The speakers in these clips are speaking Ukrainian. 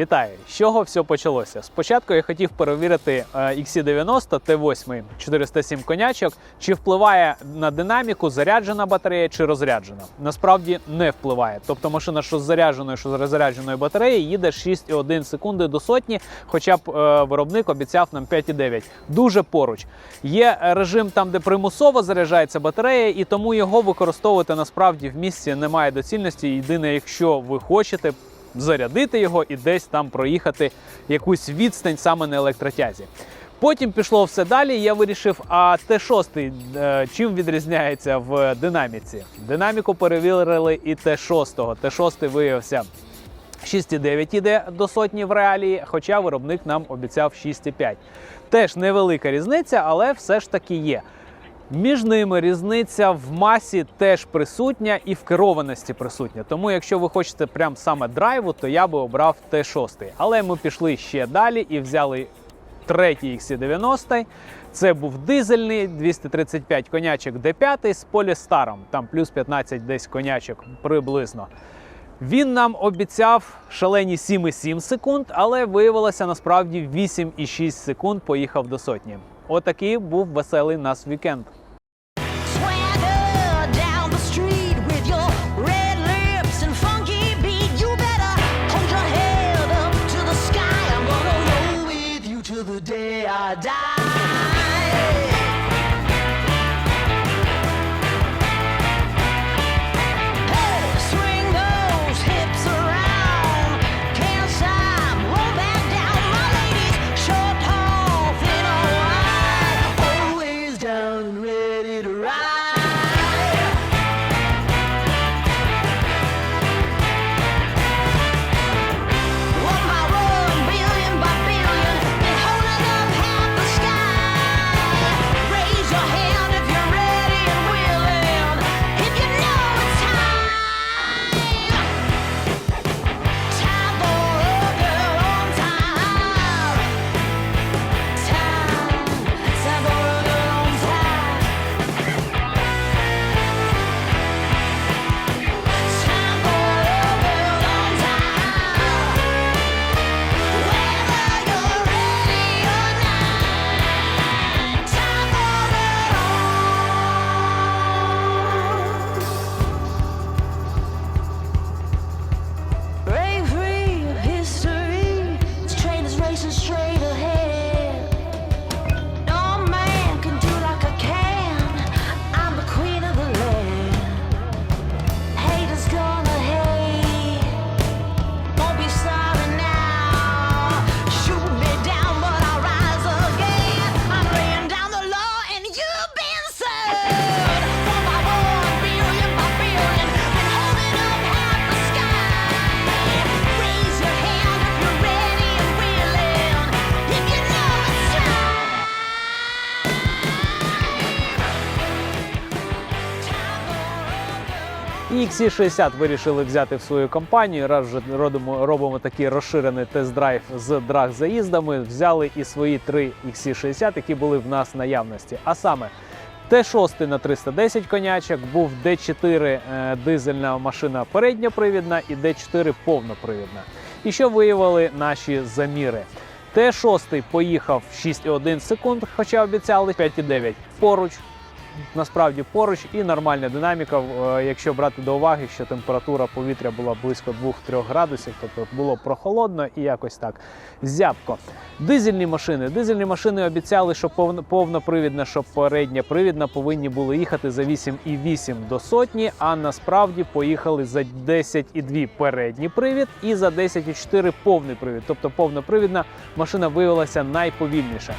Пам'ятаю, з чого все почалося. Спочатку я хотів перевірити е, XC90 T8 407 конячок, чи впливає на динаміку заряджена батарея чи розряджена. Насправді не впливає. Тобто машина, що з зарядженою, що з розрядженою батареєю, їде 6,1 секунди до сотні, хоча б е, виробник обіцяв нам 5,9. Дуже поруч. Є режим там, де примусово заряджається батарея, і тому його використовувати насправді в місці немає доцільності. Єдине, якщо ви хочете зарядити його і десь там проїхати якусь відстань саме на електротязі. Потім пішло все далі. Я вирішив, а Т6 е, чим відрізняється в динаміці? Динаміку перевірили і Т6. Т6 виявився 6,9 іде до сотні в реалії, хоча виробник нам обіцяв 6,5. Теж невелика різниця, але все ж таки є. Між ними різниця в масі теж присутня і в керованості присутня. Тому, якщо ви хочете прям саме драйву, то я би обрав Т6. Але ми пішли ще далі і взяли третій XC90. Це був дизельний 235 конячок D5 з полістаром, там плюс 15 десь конячок приблизно. Він нам обіцяв шалені 7,7 секунд, але виявилося насправді 8,6 секунд поїхав до сотні. Отакий був веселий нас вікенд. die. Girl. XC60 вирішили взяти в свою компанію. Раз вже робимо, робимо такий розширений тест-драйв з драг-заїздами. Взяли і свої три XC60, які були в нас наявності. А саме Т6 на 310 конячок, був D4 е, дизельна машина передньопривідна і D4 повнопривідна. І що виявили наші заміри? Т6 поїхав 6,1 секунд, хоча обіцяли 5,9 поруч насправді поруч і нормальна динаміка, е, якщо брати до уваги, що температура повітря була близько 2-3 градусів, тобто було прохолодно і якось так зябко. Дизельні машини. Дизельні машини обіцяли, що повно- повнопривідна, що передня привідна повинні були їхати за 8,8 до сотні, а насправді поїхали за 10,2 передній привід і за 10,4 повний привід. Тобто повнопривідна машина виявилася найповільніша.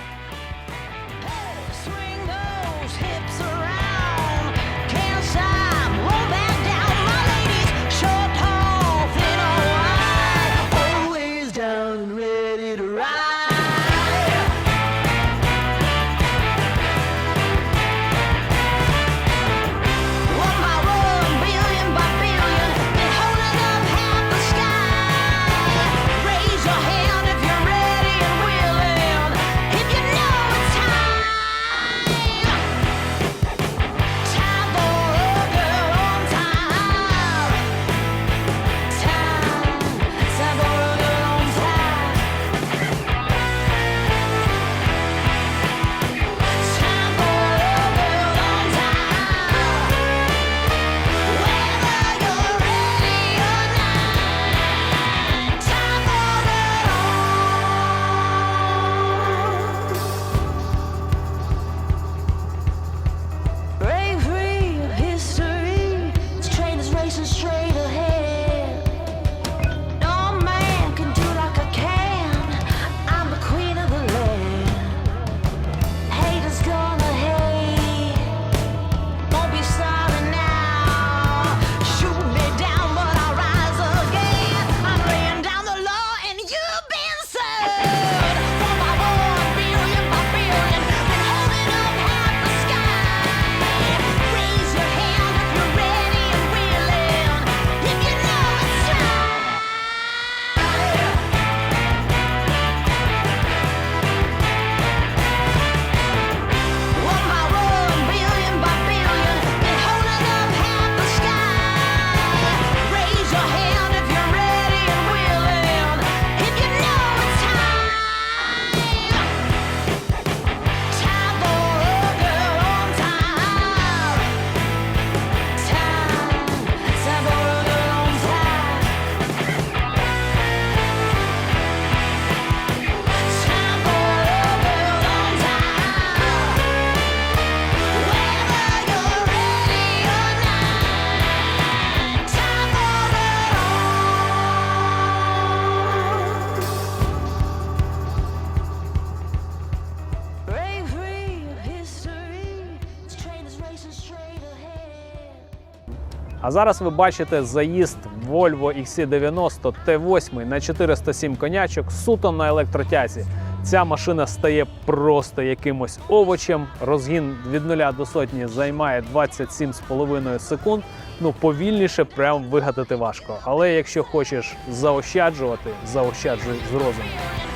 А зараз ви бачите заїзд Volvo XC90 T8 на 407 конячок суто на електротязі. Ця машина стає просто якимось овочем. Розгін від 0 до сотні займає 27,5 секунд. Ну, повільніше прям вигадати важко. Але якщо хочеш заощаджувати, заощаджуй з розумом.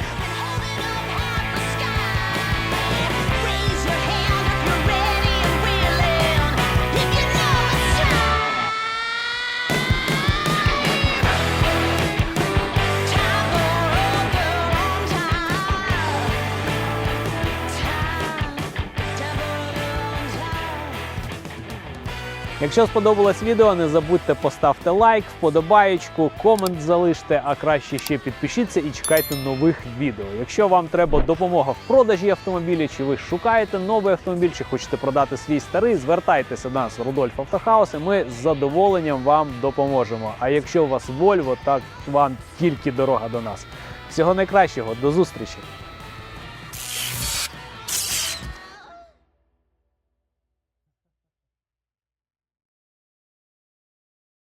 Якщо сподобалось відео, не забудьте поставте лайк, вподобаєчку, комент залиште, а краще ще підпишіться і чекайте нових відео. Якщо вам треба допомога в продажі автомобілів, чи ви шукаєте новий автомобіль, чи хочете продати свій старий, звертайтеся до нас, Рудольф Автохаус, і ми з задоволенням вам допоможемо. А якщо у вас Volvo, так вам тільки дорога до нас. Всього найкращого, до зустрічі!